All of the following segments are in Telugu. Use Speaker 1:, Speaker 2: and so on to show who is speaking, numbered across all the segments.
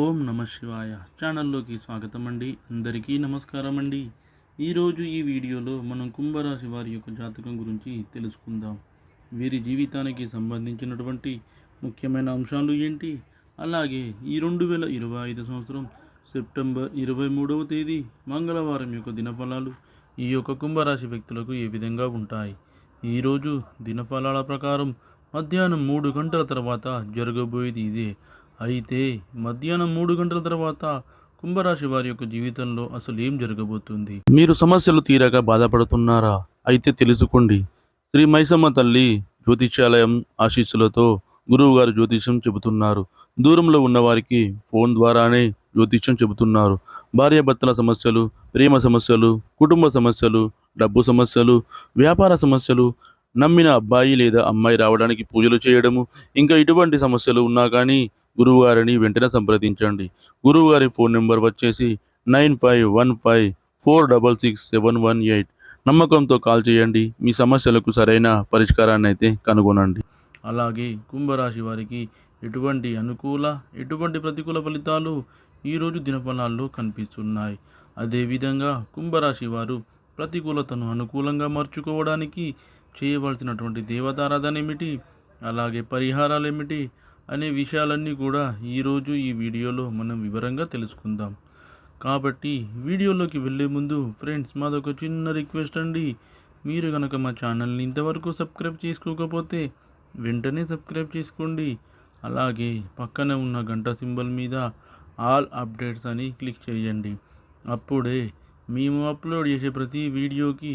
Speaker 1: ఓం నమ శివాయ ఛానల్లోకి స్వాగతం అండి అందరికీ నమస్కారం అండి ఈరోజు ఈ వీడియోలో మనం కుంభరాశి వారి యొక్క జాతకం గురించి తెలుసుకుందాం. వీరి జీవితానికి సంబంధించినటువంటి ముఖ్యమైన అంశాలు ఏంటి? అలాగే ఈ రెండు వేల ఇరవై ఐదు సంవత్సరం సెప్టెంబర్ ఇరవై మూడవ తేదీ మంగళవారం యొక్క దినఫలాలు ఈ యొక్క కుంభరాశి వ్యక్తులకు ఏ విధంగా ఉంటాయి? ఈరోజు దినఫలాల ప్రకారం మధ్యాహ్నం మూడు గంటల తర్వాత జరగబోయేది ఇదే. అయితే మధ్యాహ్నం మూడు గంటల తర్వాత కుంభరాశి వారి యొక్క జీవితంలో అసలు ఏం జరగబోతుంది? మీరు సమస్యలు తీరక బాధపడుతున్నారా? అయితే తెలుసుకోండి. శ్రీ మైసమ్మ తల్లి జ్యోతిష్యాలయం ఆశీస్సులతో గురువు గారు జ్యోతిష్యం చెబుతున్నారు. దూరంలో ఉన్నవారికి ఫోన్ ద్వారానే జ్యోతిష్యం చెబుతున్నారు. భార్యాభర్తల సమస్యలు ప్రేమ సమస్యలు కుటుంబ సమస్యలు డబ్బు సమస్యలు వ్యాపార సమస్యలు నమ్మిన అబ్బాయి లేదా అమ్మాయి రావడానికి పూజలు చేయడము ఇంకా ఇటువంటి సమస్యలు ఉన్నా కానీ గురువుగారిని వెంటనే సంప్రదించండి. గురువుగారి ఫోన్ నెంబర్ వచ్చేసి nine five one five four double six seven one eight. నమ్మకంతో కాల్ చేయండి మీ సమస్యలకు సరైన పరిష్కారాన్ని అయితే కనుగొనండి. అలాగే కుంభరాశి వారికి ఎటువంటి అనుకూల ఎటువంటి ప్రతికూల ఫలితాలు ఈరోజు దినఫలాల్లో కనిపిస్తున్నాయి? అదేవిధంగా కుంభరాశి వారు ప్రతికూలతను అనుకూలంగా మార్చుకోవడానికి చేయవలసినటువంటి దేవతారాధన ఏమిటి అలాగే పరిహారాలు ఏమిటి అనే విషయాలన్నీ కూడా ఈరోజు ఈ వీడియోలో మనం వివరంగా తెలుసుకుందాం. కాబట్టి వీడియోలోకి వెళ్ళే ముందు ఫ్రెండ్స్ మాదొక చిన్న రిక్వెస్ట్ అండి. మీరు కనుక మా ఛానల్ని ఇంతవరకు సబ్స్క్రైబ్ చేసుకోకపోతే వెంటనే సబ్స్క్రైబ్ చేసుకోండి. అలాగే పక్కనే ఉన్న గంట సింబల్ మీద ఆల్ అప్డేట్స్ అని క్లిక్ చేయండి. అప్పుడే మేము అప్లోడ్ చేసే ప్రతి వీడియోకి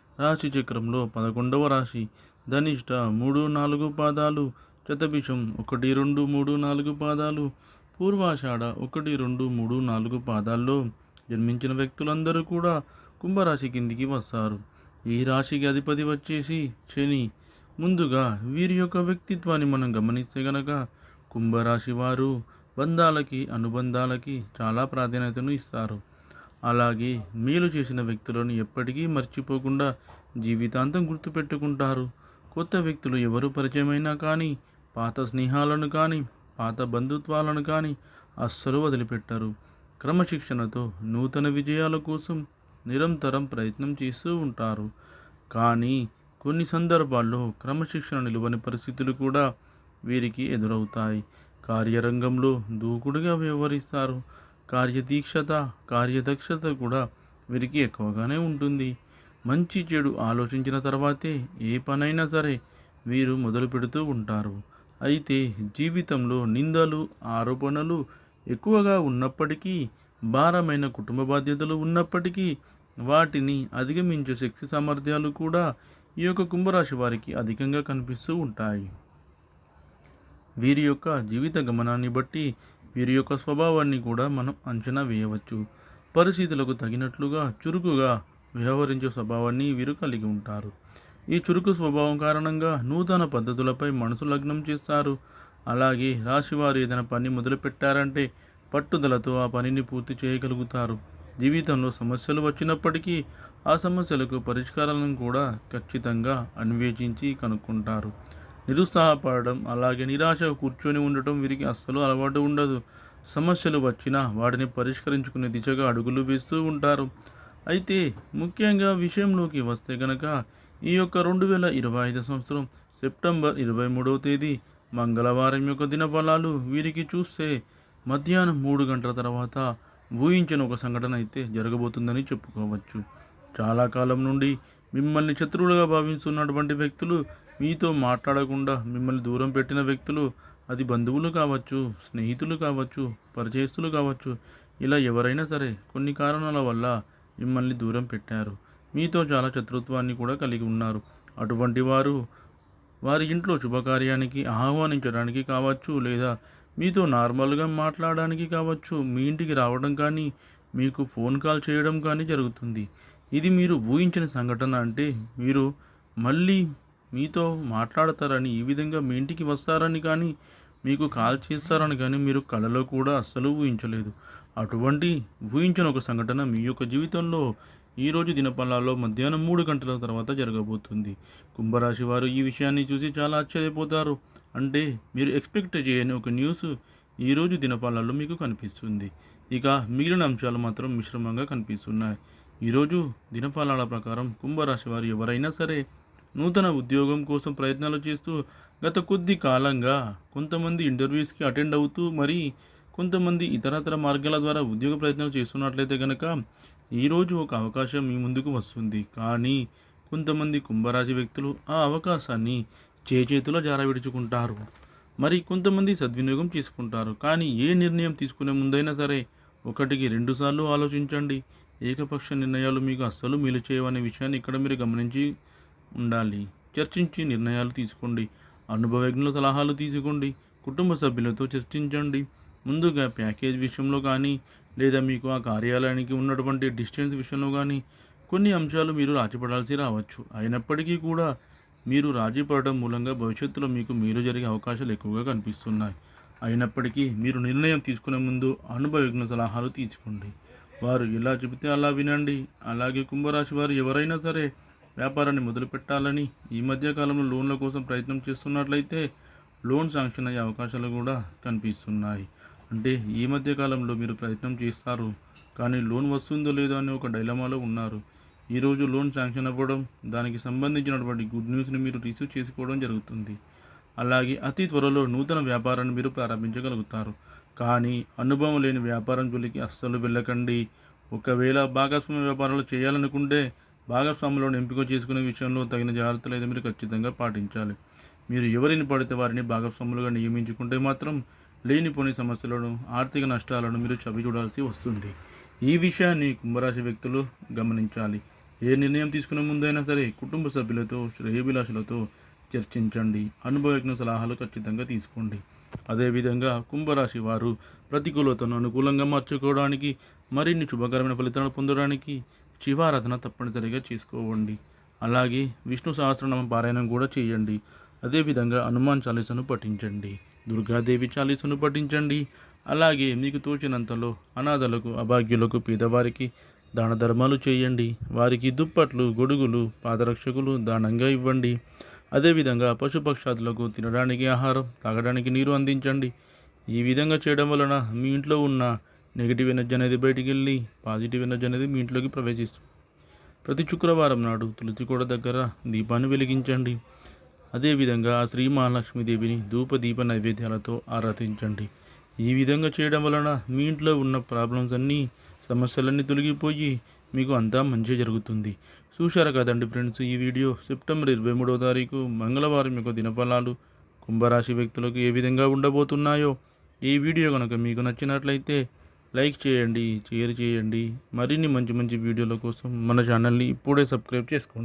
Speaker 1: రాశి చక్రంలో పదకొండవ రాశి. ధనిష్ట మూడు నాలుగు పాదాలు శతభిషం ఒకటి రెండు మూడు నాలుగు పాదాలు పూర్వాషాఢ ఒకటి రెండు మూడు నాలుగు పాదాల్లో జన్మించిన వ్యక్తులందరూ కూడా కుంభరాశి కిందికి వస్తారు. ఈ రాశికి అధిపతి వచ్చేసి శని. ముందుగా వీరి యొక్క వ్యక్తిత్వాన్ని మనం గమనిస్తే గనక కుంభరాశి వారు బంధాలకి అనుబంధాలకి చాలా ప్రాధాన్యతను ఇస్తారు. అలాగే మేలు చేసిన వ్యక్తులను ఎప్పటికీ మర్చిపోకుండా జీవితాంతం గుర్తుపెట్టుకుంటారు. కొత్త వ్యక్తులు ఎవరు పరిచయమైనా కానీ పాత స్నేహాలను కానీ పాత బంధుత్వాలను కానీ అస్సలు వదిలిపెట్టరు. క్రమశిక్షణతో నూతన విజయాల కోసం నిరంతరం ప్రయత్నం చేస్తూ ఉంటారు. కానీ కొన్ని సందర్భాల్లో క్రమశిక్షణ నిలువని పరిస్థితులు కూడా వీరికి ఎదురవుతాయి. కార్యరంగంలో దూకుడుగా వ్యవహరిస్తారు. కార్యదీక్షత కార్యదక్షత కూడా వీరికి ఎక్కువగానే ఉంటుంది. మంచి చెడు ఆలోచించిన తర్వాతే ఏ పనైనా సరే వీరు మొదలు పెడుతూ ఉంటారు. అయితే జీవితంలో నిందలు ఆరోపణలు ఎక్కువగా ఉన్నప్పటికీ భారమైన కుటుంబ బాధ్యతలు ఉన్నప్పటికీ వాటిని అధిగమించే శక్తి సామర్థ్యాలు కూడా ఈ యొక్క కుంభరాశి వారికి అధికంగా కనిపిస్తూ ఉంటాయి. వీరి యొక్క జీవిత గమనాన్ని బట్టి వీరి యొక్క స్వభావాన్ని కూడా మనం అంచనా వేయవచ్చు. పరిస్థితులకు తగినట్లుగా చురుకుగా వ్యవహరించే స్వభావాన్ని వీరు కలిగి ఉంటారు. ఈ చురుకు స్వభావం కారణంగా నూతన పద్ధతులపై మనసు లగ్నం చేస్తారు. అలాగే రాశివారు ఏదైనా పని మొదలుపెట్టారంటే పట్టుదలతో ఆ పనిని పూర్తి చేయగలుగుతారు. జీవితంలో సమస్యలు వచ్చినప్పటికీ ఆ సమస్యలకు పరిష్కారాలను కూడా ఖచ్చితంగా అన్వేషించి కనుక్కుంటారు. నిరుత్సాహపడడం అలాగే నిరాశ కూర్చొని ఉండటం వీరికి అస్సలు అలవాటు ఉండదు. సమస్యలు వచ్చినా వాటిని పరిష్కరించుకునే దిశగా అడుగులు వేస్తూ ఉంటారు. అయితే ముఖ్యంగా విషయంలోకి వస్తే గనక ఈ యొక్క రెండు వేల ఇరవై ఐదు సంవత్సరం సెప్టెంబర్ ఇరవై మూడవ తేదీ మంగళవారం యొక్క దినఫలాలు వీరికి చూస్తే మధ్యాహ్నం మూడు గంటల తర్వాత ఊహించిన ఒక సంఘటన అయితే జరగబోతుందని చెప్పుకోవచ్చు. చాలా కాలం నుండి మిమ్మల్ని శత్రువులుగా భావించున్నటువంటి వ్యక్తులు మీతో మాట్లాడకుండా మిమ్మల్ని దూరం పెట్టిన వ్యక్తులు అది బంధువులు కావచ్చు స్నేహితులు కావచ్చు పరిచయస్తులు కావచ్చు ఇలా ఎవరైనా సరే కొన్ని కారణాల వల్ల మిమ్మల్ని దూరం పెట్టారు. మీతో చాలా శత్రుత్వాన్ని కూడా కలిగి ఉన్నారు. అటువంటి వారు వారి ఇంట్లో శుభకార్యానికి ఆహ్వానించడానికి కావచ్చు లేదా మీతో నార్మల్గా మాట్లాడడానికి కావచ్చు మీ ఇంటికి రావడం కానీ మీకు ఫోన్ కాల్ చేయడం కానీ జరుగుతుంది. ఇది మీరు ఊహించిన సంఘటన అంటే మీరు మళ్ళీ మీతో మాట్లాడతారని ఈ విధంగా మీ ఇంటికి వస్తారని కానీ మీకు కాల్ చేస్తారని కానీ మీరు కళలో కూడా అస్సలు ఊహించలేదు. అటువంటి ఊహించిన ఒక సంఘటన మీ యొక్క జీవితంలో ఈరోజు దినపల్లాలో మధ్యాహ్నం మూడు గంటల తర్వాత జరగబోతుంది. కుంభరాశి వారు ఈ విషయాన్ని చూసి చాలా ఆశ్చర్యపోతారు. అంటే మీరు ఎక్స్పెక్ట్ చేయని ఒక న్యూస్ ఈరోజు దినపాలలో మీకు కనిపిస్తుంది. ఇక మిగిలిన అంశాలు మాత్రం మిశ్రమంగా కనిపిస్తున్నాయి. ఈరోజు దినఫలాల ప్రకారం కుంభరాశి వారు ఎవరైనా సరే నూతన ఉద్యోగం కోసం ప్రయత్నాలు చేస్తూ గత కొద్ది కాలంగా కొంతమంది ఇంటర్వ్యూస్కి అటెండ్ అవుతూ మరి కొంతమంది ఇతరతర మార్గాల ద్వారా ఉద్యోగ ప్రయత్నాలు చేస్తున్నట్లయితే కనుక ఈరోజు ఒక అవకాశం మీ ముందుకు వస్తుంది. కానీ కొంతమంది కుంభరాశి వ్యక్తులు ఆ అవకాశాన్ని చేచేతుల జార విడుచుకుంటారు. మరి కొంతమంది సద్వినియోగం చేసుకుంటారు. కానీ ఏ నిర్ణయం తీసుకునే ముందైనా సరే ఒకటికి రెండుసార్లు ఆలోచించండి. ఏకపక్ష నిర్ణయాలు మీకు అస్సలు మేలు చేయవనే విషయాన్ని ఇక్కడ మీరు గమనించి ఉండాలి. చర్చించి నిర్ణయాలు తీసుకోండి. అనుభవజ్ఞుల సలహాలు తీసుకోండి. కుటుంబ సభ్యులతో చర్చించండి. ముందుగా ప్యాకేజ్ విషయంలో కానీ లేదా మీకు ఆ కార్యాలయానికి ఉన్నటువంటి డిస్టెన్స్ విషయంలో కానీ కొన్ని అంశాలు మీరు రాజీపడాల్సి రావచ్చు. అయినప్పటికీ కూడా మీరు రాజీపడడం మూలంగా భవిష్యత్తులో మీకు మీరు జరిగే అవకాశాలు ఎక్కువగా కనిపిస్తున్నాయి. అయినప్పటికీ మీరు నిర్ణయం తీసుకునే ముందు అనుభవజ్ఞ సలహాలు తీసుకోండి. వారు ఎలా చెబితే అలా వినండి. అలాగే కుంభరాశి వారు ఎవరైనా సరే వ్యాపారాన్ని మొదలుపెట్టాలని ఈ మధ్యకాలంలో లోన్ల కోసం ప్రయత్నం చేస్తున్నట్లయితే లోన్ శాంక్షన్ అయ్యే అవకాశాలు కూడా కనిపిస్తున్నాయి. అంటే ఈ మధ్యకాలంలో మీరు ప్రయత్నం చేస్తారు కానీ లోన్ వస్తుందో లేదో అనే ఒక డైలమాలో ఉన్నారు. ఈరోజు లోన్ శాంక్షన్ అవ్వడం దానికి సంబంధించినటువంటి గుడ్ న్యూస్ని మీరు రిసీవ్ చేసుకోవడం జరుగుతుంది. అలాగే అతి త్వరలో నూతన వ్యాపారాన్ని మీరు ప్రారంభించగలుగుతారు. కానీ అనుభవం లేని వ్యాపారం జోలికి అస్సలు వెళ్ళకండి. ఒకవేళ భాగస్వామ్య వ్యాపారాలు చేయాలనుకుంటే భాగస్వాములను ఎంపిక చేసుకునే విషయంలో తగిన జాగ్రత్తలు అయితే మీరు ఖచ్చితంగా పాటించాలి. మీరు ఎవరిని పడితే వారిని భాగస్వాములుగా నియమించుకుంటే మాత్రం లేనిపోని సమస్యలను ఆర్థిక నష్టాలను మీరు చవి చూడాల్సి వస్తుంది. ఈ విషయాన్ని కుంభరాశి వ్యక్తులు గమనించాలి. ఏ నిర్ణయం తీసుకునే ముందైనా సరే కుటుంబ సభ్యులతో శ్రేయభిలాషులతో చర్చించండి. అనుభవజ్ఞ సలహాలు ఖచ్చితంగా తీసుకోండి. అదేవిధంగా కుంభరాశి వారు ప్రతికూలతను అనుకూలంగా మార్చుకోవడానికి మరిన్ని శుభకరమైన ఫలితాలను పొందడానికి శివారాధన తప్పనిసరిగా చేసుకోవండి. అలాగే విష్ణు సహస్రనామ పారాయణం కూడా చేయండి. అదేవిధంగా హనుమాన్ చాలీసను పఠించండి. దుర్గాదేవి చాలీసను పఠించండి. అలాగే మీకు తోచినంతలో అనాథలకు అభాగ్యులకు పేదవారికి దాన ధర్మాలు చేయండి. వారికి దుప్పట్లు గొడుగులు పాదరక్షకులు దానంగా ఇవ్వండి. అదేవిధంగా పశుపక్షాదులకు తినడానికి ఆహారం తాగడానికి నీరు అందించండి. ఈ విధంగా చేయడం వలన మీ ఇంట్లో ఉన్న నెగిటివ్ ఎనర్జీ అనేది బయటికి వెళ్ళి పాజిటివ్ ఎనర్జీ అనేది మీ ఇంట్లోకి ప్రవేశిస్తుంది. ప్రతి శుక్రవారం నాడు తులసి కూడ దగ్గర దీపాన్ని వెలిగించండి. అదేవిధంగా శ్రీ మహాలక్ష్మీదేవిని ధూప దీప నైవేద్యాలతో ఆరాధించండి. ఈ విధంగా చేయడం వలన మీ ఇంట్లో ఉన్న ప్రాబ్లమ్స్ అన్నీ సమస్యలన్నీ తొలగిపోయి మీకు అంతా మంచి జరుగుతుంది. చూశారు కదండి ఫ్రెండ్స్ ఈ వీడియో సెప్టెంబర్ ఇరవై మూడవ తారీఖు మంగళవారం యొక్క దినఫలాలు కుంభరాశి వ్యక్తులకు ఏ విధంగా ఉండబోతున్నాయో ఈ వీడియో కనుక మీకు నచ్చినట్లయితే లైక్ చేయండి షేర్ చేయండి. మరిన్ని మంచి మంచి వీడియోల కోసం మన ఛానల్ని ఇప్పుడే సబ్స్క్రైబ్ చేసుకోండి.